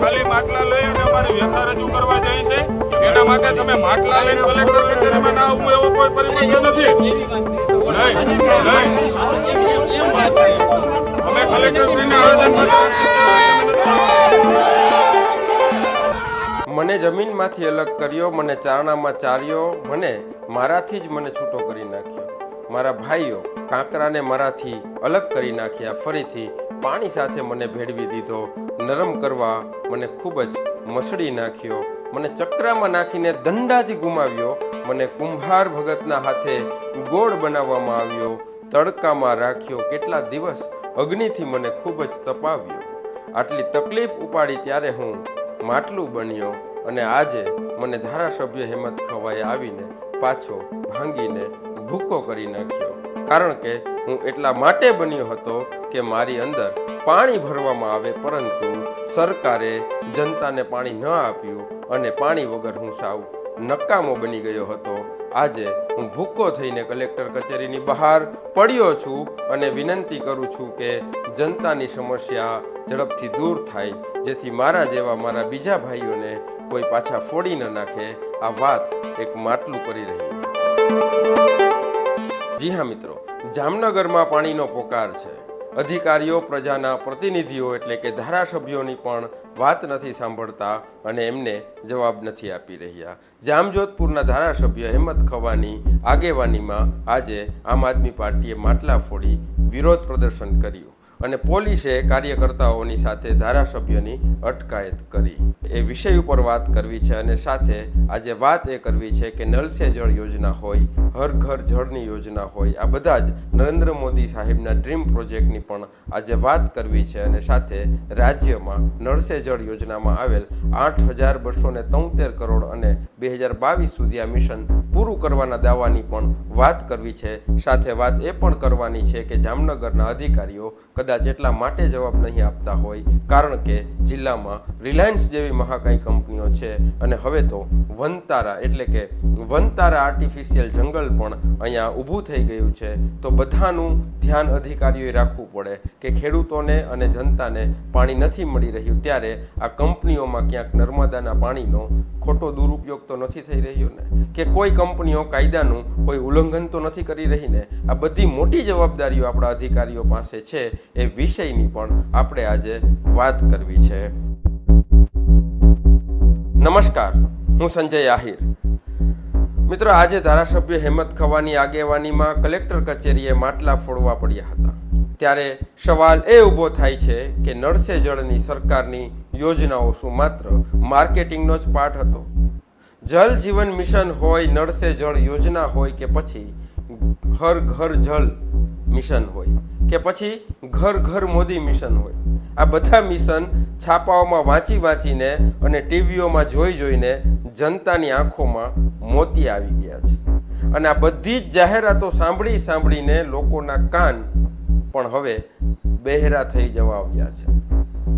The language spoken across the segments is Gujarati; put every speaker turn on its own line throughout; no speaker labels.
ખાલી માટલા લઈ અને અમારી વ્યથા રજૂ કરવા જાય છે એના માટે તમે માટલા લઈને કલેક્ટર કચેરીમાં નથી
મને જમીનમાંથી અલગ કર્યો, મને ચારણામાં ચાર્યો, મને મારાથી જ મને છૂટો કરી નાખ્યો. મારા ભાઈઓ કાંકરાને મારાથી અલગ કરી નાખ્યા. ફરીથી પાણી સાથે મને ભેળવી દીધો. નરમ કરવા મને ખૂબ જ મસળી નાખ્યો. મને ચક્રામાં નાખીને દંડાથી ગુમાવ્યો. મને કુંભાર ભગતના હાથે ગોળ બનાવવામાં આવ્યો. તડકામાં રાખ્યો. કેટલા દિવસ અગ્નિથી મને ખૂબ જ તપાવ્યો. આટલી તકલીફ ઉપાડી ત્યારે હું માટલું બન્યો અને આજે મને ધારાસભ્ય હેમંત ખવાએ આવીને પાછો ભાંગીને ભૂકો કરી નાખ્યો. કારણ કે હું એટલા માટે બન્યો હતો કે મારી અંદર પાણી ભરવામાં આવે, પરંતુ સરકારે જનતાને પાણી ન આપ્યું અને પાણી વગર હું સાવ નકામો બની ગયો હતો. આજે હું ભૂક્કો થઈને કલેક્ટર કચેરીની બહાર પડ્યો છું અને વિનંતી કરું છું કે જનતાની સમસ્યા ઝડપથી દૂર થાય, જેથી મારા જેવા મારા બીજા ભાઈઓને કોઈ પાછા ફોડી ન નાખે. આ વાત એક માટલું કરી રહી જી હા, મિત્રો. જામનગરમાં પાણીનો પોકાર છે. અધિકારીઓ, પ્રજાના પ્રતિનિધિઓ એટલે કે ધારાસભ્યોની પણ વાત નથી સાંભળતા અને એમને જવાબ નથી આપી રહ્યા. જામજોધપુરના ધારાસભ્ય હેમત ખવાની આગેવાનીમાં આજે આમ આદમી પાર્ટીએ માટલા ફોડી વિરોધ પ્રદર્શન કર્યું. અને પોલીસે કાર્યકર્તાઓની સાથે ધારાસભ્યની અટકાયત કરી. એ વિષય ઉપર વાત કરવી છે અને સાથે આજે વાત એ કરવી છે કે નલ સે જળ યોજના હોય, હર ઘર જળની યોજના હોય, આ બધા જ નરેન્દ્ર મોદી સાહેબના ડ્રીમ પ્રોજેક્ટની પણ આજે વાત કરવી છે અને સાથે રાજ્યમાં નળ સે જળ યોજનામાં આવેલ આઠ હજાર બસો ને તોતેર કરોડ અને બે હજાર બાવીસ સુધી આ મિશન પૂરું કરવાના દાવાની પણ વાત કરવી છે. સાથે વાત એ પણ કરવાની છે કે જામનગરના અધિકારીઓ કદાચ એટલા માટે જવાબ નહીં આપતા હોય, કારણ કે જિલ્લામાં રિલાયન્સ જેવી મહાકાય કંપનીઓ છે અને હવે તો વનતારા એટલે કે વનતારા આર્ટિફિશિયલ જંગલ પણ અહીંયા ઊભું થઈ ગયું છે. તો બધાનું ધ્યાન અધિકારીઓએ રાખવું પડે કે ખેડૂતોને અને જનતાને પાણી નથી મળી રહ્યું ત્યારે આ કંપનીઓમાં ક્યાંક નર્મદાના પાણીનો ખોટો દુરુપયોગ તો નથી થઈ રહ્યો ને? કે કોઈ કંપનીઓ કાયદાનું કોઈ ઉલ્લંઘન તો નથી કરી રહી ને આ બધી મોટી જવાબદારીઓ આપણા અધિકારીઓ પાસે છે એ વિષયની પણ આપણે આજે વાત કરવી છે. નમસ્કાર, હું સંજય આહિર. મિત્રો, આજે ધારાસભ્ય હેમંત ખવાની આગેવાનીમાં કલેક્ટર કચેરીએ માટલા ફોડવા પડ્યા હતા. ત્યારે સવાલ એ ઊભો થાય છે કે નળસે જળની સરકારની યોજનાઓ શું માત્ર માર્કેટિંગનો જ પાર્ટ હતો? જલ જીવન મિશન હોય નળ સે જળ યોજના હોય કે પછી હર ઘર જલ મિશન હોય કે પછી ઘર ઘર મોદી મિશન હોય. આ બધા મિશન છાપાઓમાં વાંચી વાંચીને અને ટીવીઓમાં જોઈ જોઈને જનતાની આંખોમાં મોતી આવી ગયા છે. અને આ બધી જ જાહેરાતો સાંભળી સાંભળીને લોકોના કાન પણ હવે બહેરા થઈ જવા આવ્યા છે.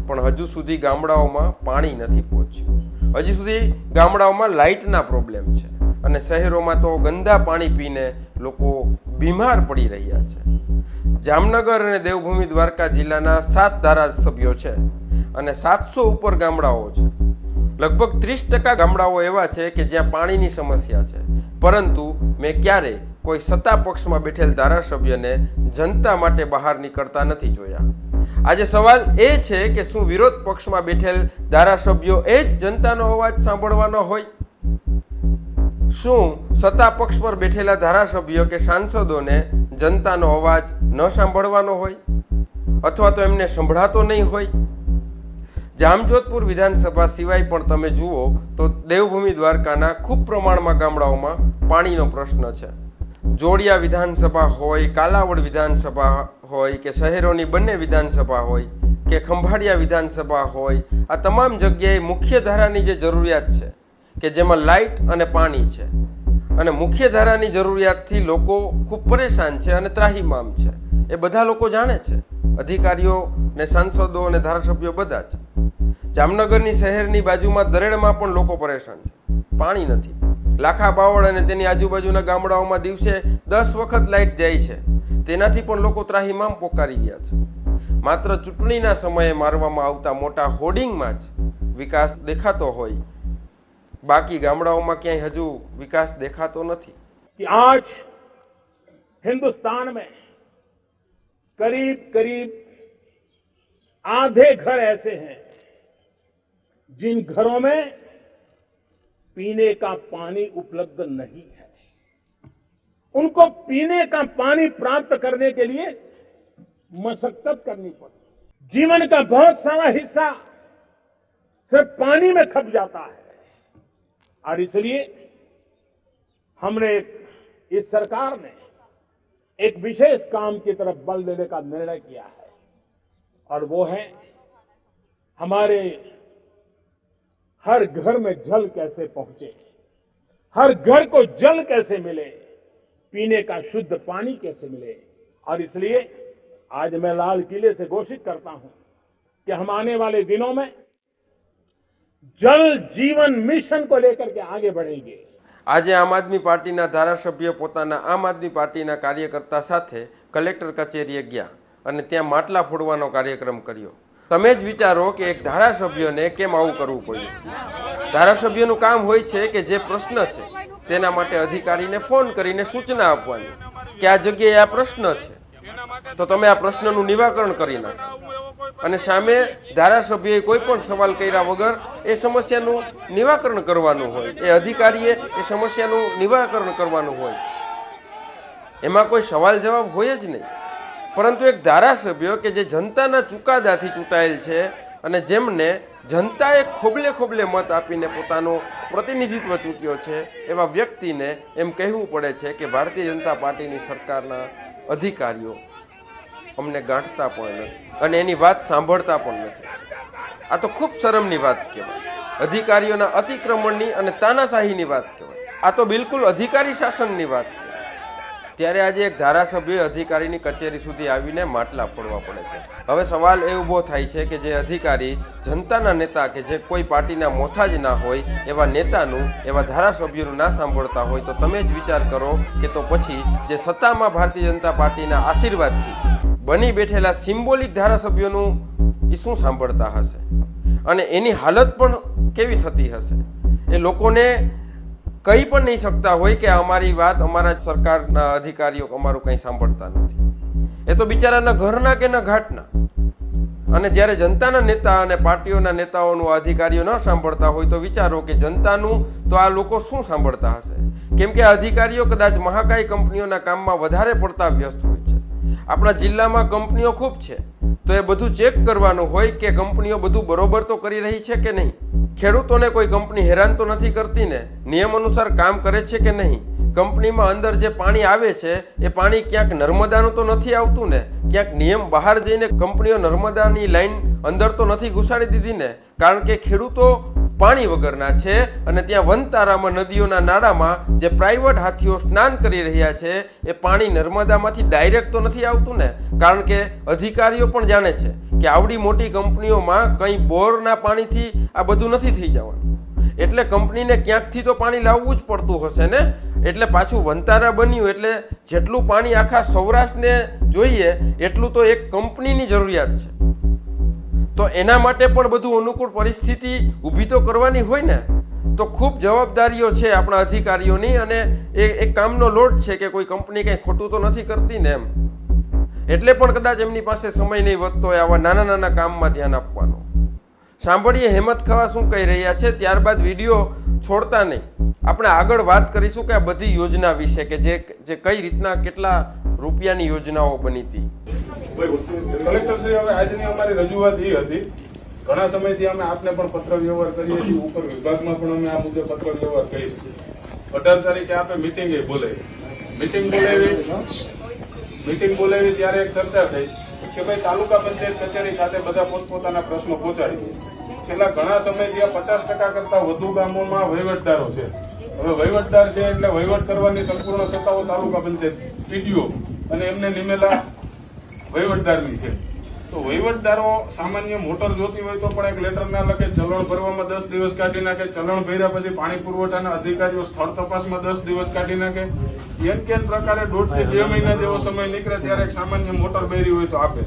પણ હજુ સુધી ગામડાઓમાં પાણી નથી પહોંચ્યું. હજી સુધી ગામડાઓમાં લાઇટના પ્રોબ્લેમ છે અને શહેરોમાં તો ગંદા પાણી પીને લોકો બીમાર પડી રહ્યા છે. જામનગર અને દેવભૂમિ દ્વારકા જિલ્લાના સાત ધારાસભ્યો છે અને સાતસો ઉપર ગામડાઓ છે. લગભગ ત્રીસ ટકા ગામડાઓ એવા છે કે જ્યાં પાણીની સમસ્યા છે. પરંતુ મેં ક્યારે કોઈ સત્તા પક્ષમાં બેઠેલ ધારાસભ્યને જનતા માટે બહાર નીકળતા નથી જોયા. આજે સવાલ એ છે કે શું વિરોધ પક્ષમાં બેઠેલ ધારાસભ્યો એ જ જનતાનો અવાજ સાંભળવાનો હોય? શું સત્તા પક્ષ પર બેઠેલા ધારાસભ્યો કે સાંસદોને જનતાનો અવાજ ન સાંભળવાનો હોય? અથવા તો એમને સંભળાતો નહીં હોય? જામજોધપુર વિધાનસભા સિવાય પણ તમે જુઓ તો દેવભૂમિ દ્વારકાના ખૂબ પ્રમાણમાં ગામડાઓમાં પાણીનો પ્રશ્ન છે. જોડિયા વિધાનસભા હોય, કાલાવડ વિધાનસભા હોય, કે શહેરોની બંને વિધાનસભા હોય, કે ખંભાળિયા વિધાનસભા હોય, આ તમામ જગ્યાએ મુખ્ય ધારાની જે જરૂરિયાત છે, કે જેમાં લાઇટ અને પાણી છે. અને મુખ્ય ધારાની જરૂરિયાતથી લોકો ખૂબ પરેશાન છે અને ત્રાહીમામ છે. એ બધા લોકો જાણે છે. અધિકારીઓ ને સાંસદો અને ધારાસભ્યો બધા જ. જામનગરની શહેરની બાજુમાં દરેડમાં પણ લોકો પરેશાન છે. પાણી નથી. લાખા બાવળ અને તેની આજુબાજુના ગામડાઓમાં દિવસે દસ વખત લાઇટ જાય છે તેનાથી પણ લોકો ત્રાહીમામ પોકારી ગયા છે માત્ર ચૂંટણીના સમયે મારવામાં આવતા મોટા હોર્ડિંગમાં જ વિકાસ દેખાતો હોય બાકી ગામડાઓમાં ક્યાંય હજુ વિકાસ દેખાતો નથી
कि आज हिंदुस्तान में करीब करीब आधे घर ऐसे हैं जिन घरों में पीने का पानी उपलब्ध नहीं है। उनको पीने का पानी प्राप्त करने के लिए मशक्कत करनी पड़ती जीवन का बहुत सारा हिस्सा सिर्फ़ पानी में खप जाता है। और इसलिए हमने इस सरकार ने एक विशेष काम की तरफ़ बल देने का निर्णय किया है। और वो है हमारे हर घर में जल कैसे पहुंचे हर घर को जल कैसे मिले पीने का शुद्ध पानी कैसे मिले और इसलिए आज मैं लाल किले से घोषित करता हूं कि हम आने वाले दिनों में जल जीवन मिशन को लेकर के आगे बढ़ेंगे
આજે આમ આદમી પાર્ટીના ધારાસભ્ય પોતાના આમ આદમી પાર્ટીના કાર્યકર્તા સાથે કલેક્ટર કચેરીએ ગયા અને ત્યાં માટલા ફોડવાનો કાર્યક્રમ કર્યો તમે જ વિચારો કે એક ધારાસભ્યને કેમ આવું કરવું પડ્યું? ધારાસભ્યનું કામ હોય છે કે જે પ્રશ્ન છે, તેના માટે અધિકારીને ફોન કરીને સૂચના આપવાની કે આ જગ્યાએ આ પ્રશ્ન છે. તો તમે આ પ્રશ્નનું નિવાકરણ કરી નાખો. અને સામે ધારાસભ્યએ કોઈ પણ સવાલ કર્યા વગર એ સમસ્યાનું નિવાકરણ કરવાનું હોય, એ અધિકારીએ એ સમસ્યાનું નિવાકરણ કરવાનું હોય. એમાં કોઈ સવાલ જવાબ હોય જ નહીં. પરંતુ એક ધારાસભ્ય કે જે જનતાના ચુકાદાથી ચૂંટાયેલ છે અને જેમને જનતાએ ખોબલે ખોબલે મત આપીને પોતાનો પ્રતિનિધિત્વ ચૂંટ્યો છે, એવા વ્યક્તિને એમ કહેવું પડે છે કે ભારતીય જનતા પાર્ટીની સરકારના અધિકારીઓ અમને ગાંઠતા પણ નથી અને એની વાત સાંભળતા પણ નથી. આ તો ખૂબ શરમની વાત કહેવાય. અધિકારીઓના અતિક્રમણની અને તાનાશાહીની વાત કહેવાય. આ તો બિલકુલ અધિકારી શાસનની વાત ત્યારે આજે એક ધારાસભ્ય અધિકારીની કચેરી સુધી આવીને માટલા ફોડવા પડે છે. હવે સવાલ એ ઊભો થાય છે કે જે અધિકારી, જનતાના નેતા કે જે કોઈ પાર્ટીના મોથા જ ના હોય, એવા નેતાનું, એવા ધારાસભ્યનું ના સાંભળતા હોય, તો તમે જ વિચાર કરો કે તો પછી જે સત્તામાં ભારતીય જનતા પાર્ટીના આશીર્વાદથી બની બેઠેલા સિમ્બોલિક ધારાસભ્યોનું એ શું સાંભળતા હશે? અને એની હાલત પણ કેવી થતી હશે? એ લોકોને કહી પણ નહીં શકતા હોય કે અમારી વાત અમારા સરકારના અધિકારીઓ અમારું કંઈ સાંભળતા નથી. એ તો બિચારાના ઘરના કે ના ઘાટના? અને જ્યારે જનતાના નેતા અને પાર્ટીઓના નેતાઓનું અધિકારીઓ ન સાંભળતા હોય તો વિચારો કે જનતાનું તો આ લોકો શું સાંભળતા હશે? કેમ કે અધિકારીઓ કદાચ મહાકાય કંપનીઓના કામમાં વધારે પડતા વ્યસ્ત હોય છે. આપણા જિલ્લામાં કંપનીઓ ખૂબ છે. તો એ બધું ચેક કરવાનું હોય કે કંપનીઓ બધું બરોબર તો કરી રહી છે કે નહીં? ખેડૂતોને કોઈ કંપની હેરાન તો નથી કરતી ને? નિયમ અનુસાર કામ કરે છે કે નહીં? કંપનીમાં અંદર જે પાણી આવે છે, એ પાણી ક્યાંક નર્મદાનું તો નથી આવતું ને? ક્યાંક નિયમ બહાર જઈને કંપનીઓ નર્મદાની લાઈન અંદર તો નથી ઘુસાડી દીધી ને? કારણ કે ખેડૂતો પાણી વગરના છે અને ત્યાં વનતારામાં નદીઓના નાળામાં જે પ્રાઇવેટ હાથીઓ સ્નાન કરી રહ્યા છે, એ પાણી નર્મદામાંથી ડાયરેક્ટ તો નથી આવતું ને? કારણ કે અધિકારીઓ પણ જાણે છે કે આવડી મોટી કંપનીઓમાં કંઈ બોરના પાણીથી આ બધું નથી થઈ જવાનું. એટલે કંપનીને ક્યાંકથી તો પાણી લાવવું જ પડતું હશે ને? એટલે પાછું વંતારા બન્યું એટલે જેટલું પાણી આખા સૌરાષ્ટ્રને જોઈએ, એટલું તો એક કંપનીની જરૂરિયાત છે. તો એના માટે પણ બધું અનુકૂળ પરિસ્થિતિ ઊભી તો કરવાની હોય ને, તો ખૂબ જવાબદારીઓ છે આપણા અધિકારીઓની અને એ એક કામનો લોડ છે કે કોઈ કંપની કંઈ ખોટું તો નથી કરતી ને એમ. એટલે પણ કદાચ એમની પાસે સમય નહીં વધતો હોય આવા નાના નાના કામમાં ધ્યાન આપવાનું. સાંભળીએ હેમત ખવા શું કહી રહ્યા છે, ત્યારબાદ વીડિયો છોડતા નહીં. આપણે આગળ વાત કરીશું કે આ બધી યોજના વિશે કે જે જે કઈ રીતના કેટલા રૂપિયાની યોજનાઓ બની હતી.
કલેક્ટર શ્રી, હવે આજની અમારી રજૂઆત એ હતી. ઘણા સમયથી અમે આપને પણ પત્ર વ્યવહાર કરીએ છીએ, ઉપર વિભાગમાં પણ અમે આ મુદ્દે પત્ર વ્યવહાર કરી અઢાર તારીખે આપણે મિટિંગ બોલાવી મિટિંગ બોલાવી મિટિંગ બોલાવી ત્યારે એક ચર્ચા થઈ કે ભાઈ તાલુકા પંચાયત કચેરી ખાતે બધા પોતપોતાના પ્રશ્નો પહોંચાડી છેલ્લા ઘણા સમયથી આ પચાસ ટકા કરતા વધુ ગામોમાં વહીવટદારો છે. હવે વહીવટદાર છે એટલે વહીવટ કરવાની સંપૂર્ણ સત્તાઓ તાલુકા પંચાયત પીડીઓ અને એમને નિમેલા વહીવટદારની છે. તો વહીવટદારો સામાન્ય મોટર જોતી હોય તો પણ એક લેટર ના લખે ચલણ ભરવામાં દસ દિવસ કાઢી નાખે, ચલણ ભર્યા પછી પાણી પુરવઠાના અધિકારીઓ સ્થળ તપાસમાં દસ દિવસ કાઢી નાખે. એમ કેન પ્રકારે દોઢથી બે મહિના જેવો સમય નીકળે ત્યારે એક સામાન્ય મોટર બેરી હોય તો આપે.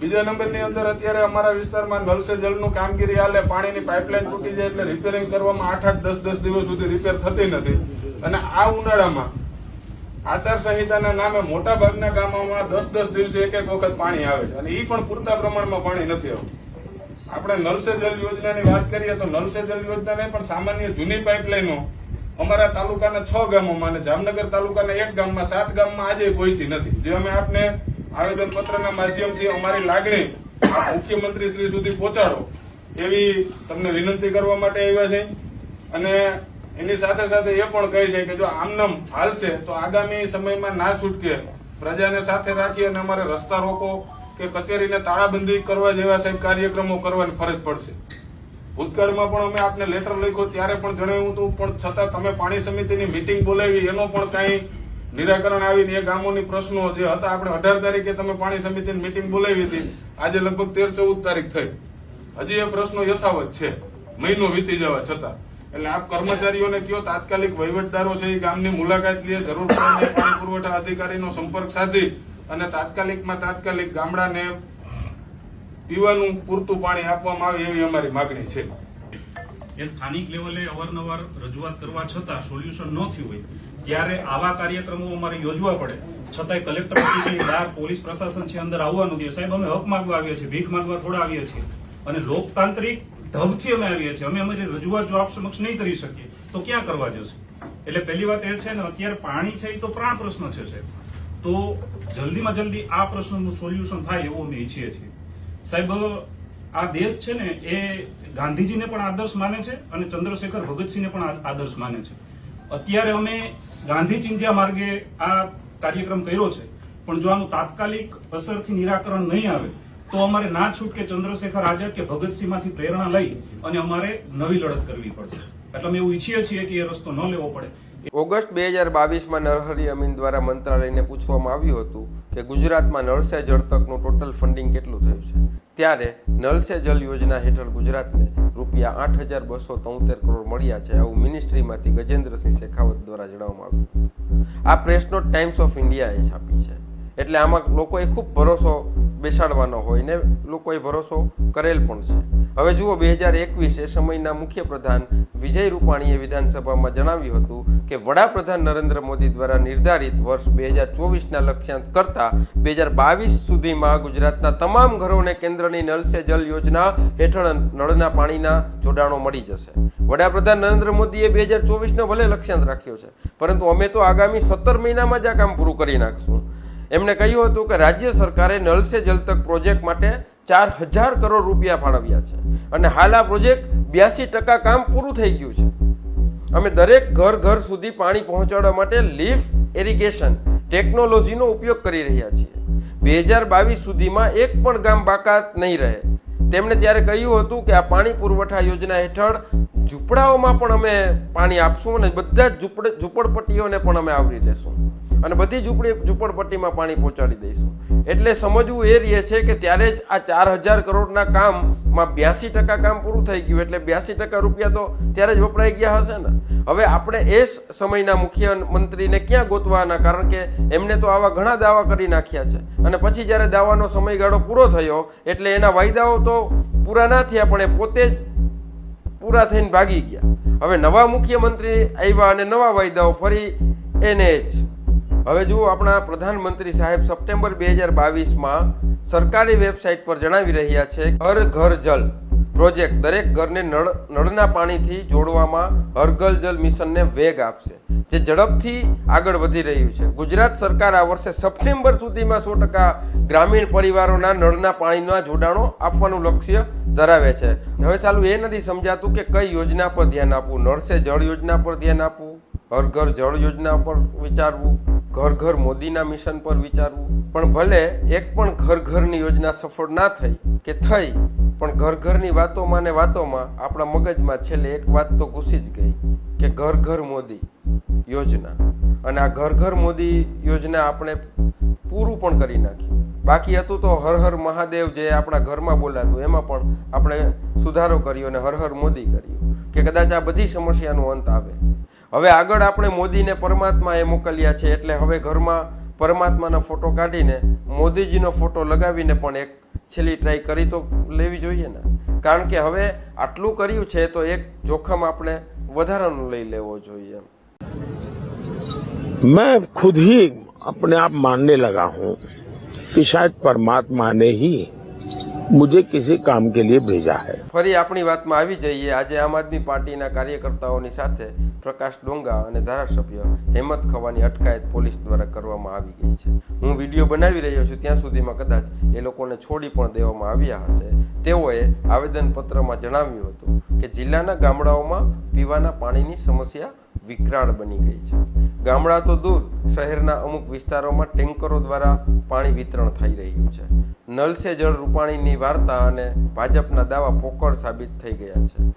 બીજા નંબરની અંદર અત્યારે અમારા વિસ્તારમાં નલ જળનું કામગીરી હાલે, પાણીની પાઇપલાઇન તૂટી જાય એટલે રિપેરિંગ કરવામાં આઠ આઠ દસ દસ દિવસ સુધી રિપેર થતી નથી. અને આ ઉનાળામાં આચાર સંહિતાના નામે મોટા ભાગના ગામોમાં દસ દસ દિવસે એક એક વખત પાણી આવે છે. અને એ પણ પૂરતા પ્રમાણમાં પાણી નથી આવતું. આપણે નલ જલ યોજનાની વાત કરીએ તો નલ સે જલ યોજના નહીં પણ સામાન્ય જૂની પાઇપલાઇનો અમારા તાલુકાના છ ગામોમાં અને જામનગર તાલુકાના એક ગામમાં, સાત ગામમાં આજે પહોંચી નથી. જે અમે આપને આવેદન પત્રના માધ્યમથી અમારી લાગણી મુખ્યમંત્રી શ્રી સુધી પહોંચાડો એવી તમને વિનંતી કરવા માટે આવ્યા છે. અને એની સાથે સાથે એ પણ કહે છે કે જો આમનામ હાલશે, તો આગામી સમયમાં ના છૂટકે પ્રજાને સાથે રાખી અને અમારે રસ્તા રોકો કે કચેરીને તાળાબંધી કરવા જેવા સાહેબ કાર્યક્રમો કરવાની ફરજ પડશે. ભૂતકાળમાં પણ અમે આપને લેટર લખ્યો, ત્યારે પણ જણાવ્યું હતું, પણ છતાં તમે પાણી સમિતિની મિટિંગ બોલાવી, એનો પણ કાંઈ નિરાકરણ આવીને એ ગામોની પ્રશ્નો જે હતા, આપણે અઢાર તારીખે તમે પાણી સમિતિની મિટિંગ બોલાવી હતી, આજે લગભગ તેર ચૌદ તારીખ થઈ. હજી એ પ્રશ્નો યથાવત છે. મહિનો વીતી જવા છતાં. એટલે આપ કર્મચારીઓને કયો તાત્કાલિક વહીવટદારો છે એ ગામની મુલાકાત લે, જરૂર પડે પાણી પુરવઠા અધિકારીનો સંપર્ક સાધી અને તાત્કાલિકમાં તાત્કાલિક ગામડાને પીવાનું પૂરતું પાણી આપવામાં આવે એવી અમારી માગણી છે.
એ સ્થાનિક લેવલે અવારનવાર રજૂઆત કરવા છતાં સોલ્યુશન ન થયું હોય, ત્યારે આવા કાર્યક્રમો અમારે યોજવા પડે. છતાંય કલેક્ટર છે બહાર પોલીસ પ્રશાસન છે અંદર આવવાનું દે સાહેબ, અમે હક માંગવા આવ્યા છીએ, ભીખ માંગવા થોડા આવ્યા છીએ. અને લોકતાંત્રિક ઢબથી અમે આવીએ છીએ. અમે અમારી રજૂઆત જો આપ સમક્ષ નહીં કરી શકીએ, તો ક્યાં કરવા જશે? એટલે પહેલી વાત એ છે ને, અત્યારે પાણી છે એ તો પ્રાણ પ્રશ્ન છે, સાહેબ. તો જલ્દીમાં જલ્દી આ પ્રશ્નનું સોલ્યુશન થાય એવું અમે ઈચ્છીએ છીએ. સાહેબ, આ દેશ છે ને, એ ગાંધીજીને પણ આદર્શ માને છે અને ચંદ્રશેખર ભગતસિંહને પણ આદર્શ માને છે. અત્યારે અમે ગાંધી ચિંધ્યા માર્ગે આ કાર્યક્રમ કર્યો છે, પણ જો આનું તાત્કાલિક અસરથી નિરાકરણ નહીં આવે તો અમારે ના છૂટકે ચંદ્રશેખર આઝાદ કે ભગતસિંહમાંથી પ્રેરણા લઈ અને અમારે નવી લડત કરવી પડશે. એટલે અમે એવું ઈચ્છીએ છીએ કે એ રસ્તો ન લેવો પડે.
ઓગસ્ટ બે હજાર બાવીસમાં નરહરી અમીન દ્વારા મંત્રાલયને પૂછવામાં આવ્યું હતું કે ગુજરાતમાં નળ સે જળ તકનું ટોટલ ફંડિંગ કેટલું થયું છે? ત્યારે નળસે જલ યોજના હેઠળ ગુજરાતને રૂપિયા આઠ હજાર બસો તોતેર કરોડ મળ્યા છે આવું મિનિસ્ટ્રીમાંથી ગજેન્દ્રસિંહ શેખાવત દ્વારા જણાવવામાં આવ્યું આ પ્રેસ નોટ ટાઈમ્સ ઓફ ઇન્ડિયાએ છાપી છે. એટલે આમાં લોકોએ ખૂબ ભરોસો બેસાડવાનો હોય ને લોકોએ ભરોસો કરેલ પણ છે. હવે જુઓ બે હજાર એકવીસ એ સમયના મુખ્ય પ્રધાન વિજય રૂપાણીએ વિધાનસભામાં જણાવ્યું હતું કે વડાપ્રધાન નરેન્દ્ર મોદી દ્વારા નિર્ધારિત વર્ષ બે હજાર ચોવીસના લક્ષ્યાંક કરતા બે હજાર બાવીસ સુધીમાં ગુજરાતના તમામ ઘરોને કેન્દ્રની નલ સે જલ યોજના હેઠળ નળના પાણીના જોડાણો મળી જશે. વડાપ્રધાન નરેન્દ્ર મોદીએ બે હજાર ચોવીસનો ભલે લક્ષ્યાંક રાખ્યો છે, પરંતુ અમે તો આગામી સત્તર મહિનામાં જ આ કામ પૂરું કરી નાખશું. એમણે કહ્યું હતું કે રાજ્ય સરકારે નલ સે જલ તક પ્રોજેક્ટ માટે ચાર હજાર કરોડ રૂપિયા ફાળવ્યા છે. અને હાલ આ પ્રોજેક્ટ બ્યાસી ટકા કામ પૂરું થઈ ગયું છે. અમે દરેક ઘર ઘર સુધી પાણી પહોંચાડવા માટે લીફ એરિગેશન ટેકનોલોજીનો ઉપયોગ કરી રહ્યા છીએ. બે હજાર બાવીસ સુધીમાં એક પણ ગામ બાકાત નહીં રહે. તેમણે ત્યારે કહ્યું હતું કે આ પાણી પુરવઠા યોજના હેઠળ ઝૂંપડાઓમાં પણ અમે પાણી આપશું અને બધા જ ઝૂંપડ, ઝૂંપડપટ્ટીઓને પણ અમે આવરી લેશું અને બધી ઝૂંપડી, ઝૂંપડપટ્ટીમાં પાણી પહોંચાડી દઈશું. એટલે સમજવું એ રહે છે કે ત્યારે જ આ ચાર હજાર કરોડના કામમાં બ્યાસી ટકા કામ પૂરું થઈ ગયું. એટલે બ્યાસી ટકા રૂપિયા તો ત્યારે જ વપરાઈ ગયા હશે ને. હવે આપણે એ સમયના મુખ્યમંત્રીને ક્યાં ગોતવાના? કારણ કે એમને તો આવા ઘણા દાવા કરી નાખ્યા છે. અને પછી જ્યારે દાવાનો સમયગાળો પૂરો થયો, એટલે એના વાયદાઓ તો પૂરા ના થયા, પણ એ પોતે જ પૂરા થઈને ભાગી ગયા. હવે નવા મુખ્યમંત્રી આવ્યા અને નવા વાયદાઓ ફરી એને જ. હવે જુઓ, આપણા પ્રધાનમંત્રી સાહેબ સપ્ટેમ્બર બે હજાર બાવીસમાં સરકારી વેબસાઇટ પર જણાવી રહ્યા છે હર ઘર, જલ. પ્રોજેક્ટ દરેક ઘરને નળ, નળના પાણીથી જોડવામાં હર ઘર જલ મિશનને વેગ આપશે. જે ઝડપથી આગળ વધી રહ્યું છે. ગુજરાત સરકાર આ વર્ષે સપ્ટેમ્બર સુધીમાં સો ટકા ગ્રામીણ પરિવારોના નળના પાણીના જોડાણો આપવાનું લક્ષ્ય ધરાવે છે. હવે ચાલુ એ નથી સમજાતું કે કઈ યોજના પર ધ્યાન આપવું. નળ સે જળ યોજના પર ધ્યાન આપવું હર ઘર જળ યોજના પર વિચારવું, ઘર ઘર મોદીના મિશન પર વિચારવું. પણ ભલે એક પણ ઘર ઘરની યોજના સફળ ના થઈ કે થઈ પણ ઘર ઘરની વાતોમાં ને વાતોમાં આપણા મગજમાં છેલ્લે એક વાત તો ઘૂસી જ ગઈ કે ઘર ઘર મોદી યોજના. અને આ ઘર ઘર મોદી યોજના આપણે પૂરું પણ કરી નાખ્યું. બાકી હતું તો હર હર મહાદેવ જે આપણા ઘરમાં બોલાતું, એમાં પણ આપણે સુધારો કર્યો અને હર હર મોદી કર્યો. કે કદાચ આ બધી સમસ્યાનો અંત આવે. હવે આગળ આપણે મોદીને પરમાત્માએ મોકલ્યા છે, એટલે હવે ઘરમાં પરમાત્માનો ફોટો કાઢીને મોદીજીનો ફોટો લગાવીને પણ એક છેલ્લી ટ્રાય કરી તો લેવી જોઈએ ને કારણ કે હવે આટલું કર્યું છે તો એક જોખમ આપણે વધારાનું લઈ લેવો જોઈએ
मैं खुद ही अपने आप मानने लगा हूं कि शायद परमात्मा ने ही મુજે કિસી કામ કે લીએ ભેજા હૈ
ફરી આપણી વાતમાં આવી જઈએ. આજે આમ આદમી પાર્ટીના કાર્યકર્તાઓની સાથે પ્રકાશ ડોંગા અને ધારાસભ્ય હેમત ખવાની અટકાયત પોલીસ દ્વારા કરવામાં આવી ગઈ છે. હું વીડિયો બનાવી રહ્યો છું. ત્યાં સુધીમાં કદાચ એ લોકોને છોડી પણ દેવામાં આવ્યા હશે. તેઓએ આવેદનપત્રમાં જણાવ્યું હતું કે જિલ્લાના ગામડાઓમાં પીવાના પાણીની સમસ્યા વિકરાળ બની ગઈ છે. ગામડા તો દૂર, શહેરના અમુક વિસ્તારોમાં ટેન્કરો દ્વારા પાણી વિતરણ થઈ રહ્યું છે. નલ સે જળ રૂપાણીની વાર્તા અને ભાજપના દાવા પોકળ સાબિત થઈ ગયા છે.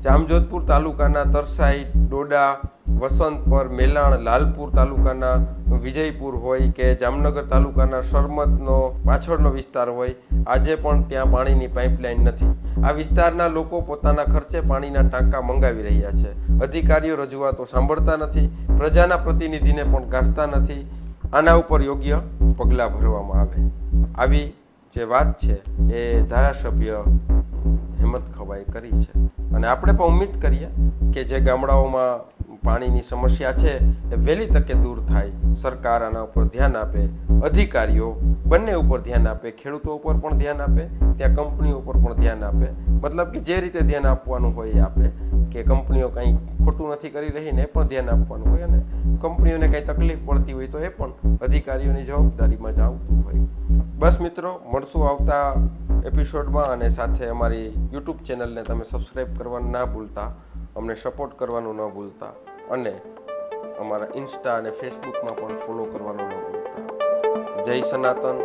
જામજોધપુર તાલુકાના તરસાઈ, ડોડા વસંતપર મેલાણ લાલપુર તાલુકાના વિજયપુર હોય કે જામનગર તાલુકાના સરમતનો પાછળનો વિસ્તાર હોય, આજે પણ ત્યાં પાણીની પાઇપલાઇન નથી. આ વિસ્તારના લોકો પોતાના ખર્ચે પાણીના ટાંકા મંગાવી રહ્યા છે. અધિકારીઓ રજૂઆતો સાંભળતા નથી, પ્રજાના પ્રતિનિધિને પણ ગાંઠતા નથી. આના ઉપર યોગ્ય પગલાં ભરવામાં આવે. આવી જે વાત છે, એ ધારાસભ્ય હેમંત ખવાએ કરી છે. અને આપણે પણ ઉમ્મીદ કરીએ કે જે ગામડાઓમાં પાણીની સમસ્યા છે એ વહેલી તકે દૂર થાય. સરકાર આના ઉપર ધ્યાન આપે. અધિકારીઓ બંને ઉપર ધ્યાન આપે. ખેડૂતો ઉપર પણ ધ્યાન આપે. ત્યાં કંપનીઓ ઉપર પણ ધ્યાન આપે. મતલબ કે જે રીતે ધ્યાન આપવાનું હોય એ આપે. કે કંપનીઓ કંઈ ખોટું નથી કરી રહી ને પણ ધ્યાન આપવાનું હોય અને કંપનીઓને કંઈ તકલીફ પડતી હોય તો એ પણ અધિકારીઓની જવાબદારીમાં જ આવતું હોય. બસ મિત્રો, મળશું આવતા એપિસોડમાં અને સાથે અમારી યુટ્યુબ ચેનલને તમે સબસ્ક્રાઈબ કરવાનું ના ભૂલતા. અમને સપોર્ટ કરવાનું ન ભૂલતા. અને અમારા ઇન્સ્ટા અને ફેસબુકમાં પણ ફોલો કરવાનું ન ભૂલતા. જય સનાતન.